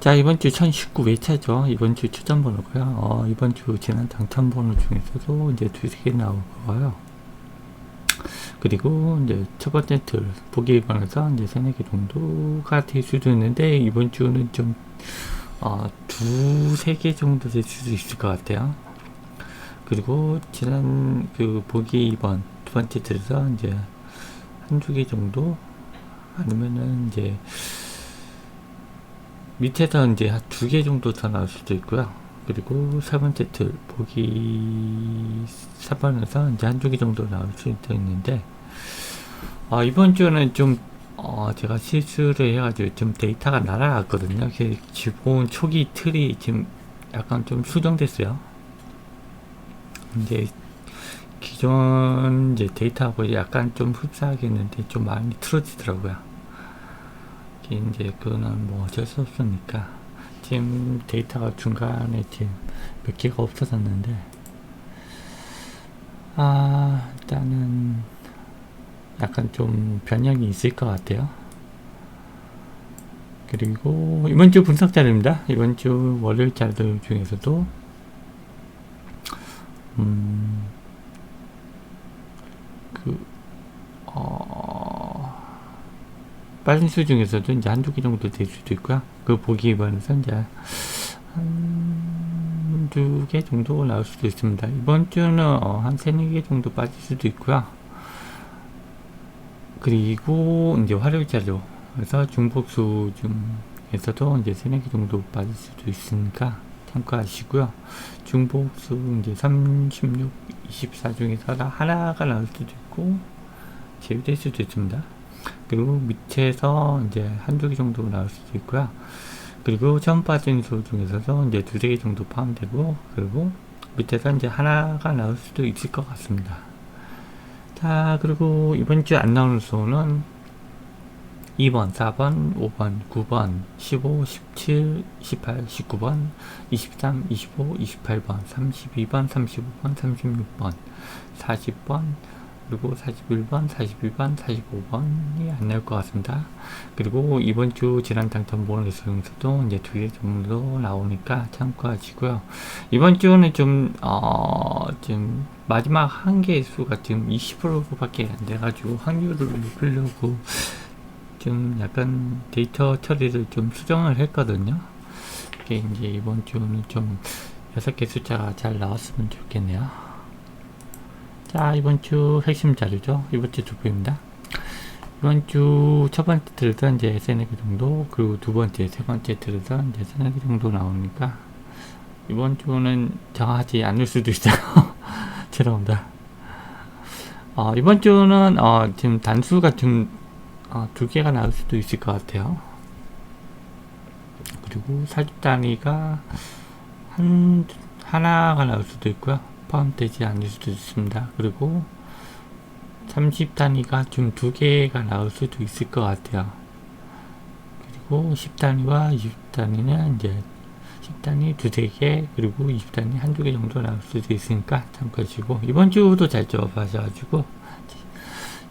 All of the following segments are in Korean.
자, 이번 주 1019 외차죠. 이번 주 추천 번호고요. 어, 이번 주 지난 당첨 번호 중에서도 이제 두세 개 나올 거고요. 그리고 이제 첫 번째 틀 보기 번호에서 이제 세네 개 정도가 될 수도 있는데 이번 주는 좀 어, 두세 개 정도 될 수도 있을 것 같아요. 그리고 지난 그 보기 2번 두 번째 틀에서 이제 한두 개 정도 아니면은 이제 밑에서 이제 한 두 개 정도 더 나올 수도 있고요. 그리고 세 번째 틀 보기 4번에서 이제 한 두 개 정도 나올 수도 있는데 어, 이번 주는 좀 어, 제가 실수를 해가지고 좀 데이터가 날아갔거든요. 그 기본 초기 틀이 지금 약간 좀 수정됐어요. 이제 기존 이제 데이터하고 약간 좀 흡사하겠는데 좀 많이 틀어지더라고요. 이제 그거는 뭐 어쩔 수 없으니까 지금 데이터가 중간에 지금 몇 개가 없어졌는데 아 일단은 약간 좀 변형이 있을 것 같아요. 그리고 이번 주 분석 자료입니다. 이번 주 월요일 자료 중에서도 음, 그, 어, 빠진 수 중에서도 이제 한두 개 정도 될 수도 있고요. 그 보기 번에서 이제 한두 개 정도 나올 수도 있습니다. 이번 주는 어, 한 세네 개 정도 빠질 수도 있고요. 그리고 이제 화요일 자료, 그래서 중복수 중에서도 이제 세네 개 정도 빠질 수도 있으니까 참고하시고요. 중복수 이제 36, 24 중에서 하나가 나올 수도 있고 제외될 수도 있습니다. 그리고 밑에서 이제 한두 개 정도 나올 수도 있고요. 그리고 처음 빠진 수 중에서도 이제 두세 개 정도 포함되고 그리고 밑에서 이제 하나가 나올 수도 있을 것 같습니다. 자, 그리고 이번 주안 나오는 수는 2번, 4번, 5번, 9번, 15, 17, 18, 19번, 23, 25, 28번, 32번, 35번, 36번, 40번, 그리고 41번, 42번, 45번이 안 나올 것 같습니다. 그리고 이번 주 지난 당첨 보너스에서도 이제 두 개 정도 나오니까 참고하시고요. 이번 주는 좀, 어, 좀 마지막 한개 수가 지금 20%밖에 안 돼가지고 확률을 높이려고 좀 약간 데이터 처리를 좀 수정을 했거든요. 이게 이제 이번 주는 좀 여섯 개 숫자가 잘 나왔으면 좋겠네요. 자, 이번 주 핵심 자료죠. 이번 주 투표입니다. 이번 주 첫 번째 틀에서 이제 세네 개 정도, 그리고 두 번째, 세 번째 틀에서 이제 세네 개 정도 나오니까 이번 주는 정하지 않을 수도 있어요. 죄송합니다. 어, 이번 주는 어, 지금 단수가 지금 어, 두 개가 나올 수도 있을 것 같아요. 그리고 사집 단위가 한 하나가 나올 수도 있고요. 포함되지 않을 수도 있습니다. 그리고 30 단위가 좀 두 개가 나올 수도 있을 것 같아요. 그리고 10 단위와 20 단위는 이제 10 단위 두세 개 그리고 20 단위 한두 개 정도 나올 수도 있으니까 참고하시고 이번 주도 잘 잡아셔가지고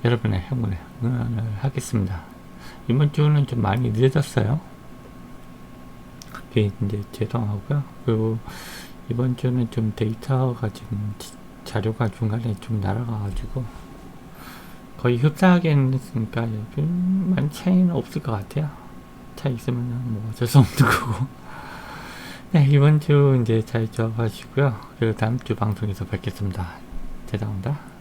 여러분의 행운을 응원을 하겠습니다. 이번 주는 좀 많이 늦었어요. 그게 이제 죄송하고요. 그리고 이번 주는 좀 데이터가 지금 자료가 중간에 좀 날아가가지고 거의 흡사하게 했으니까 좀 많이 차이는 없을 것 같아요. 차이 있으면 뭐 어쩔 수 없는 거고. 네, 이번 주 이제 잘 잡아주시고요. 그리고 다음 주 방송에서 뵙겠습니다. 죄송합니다.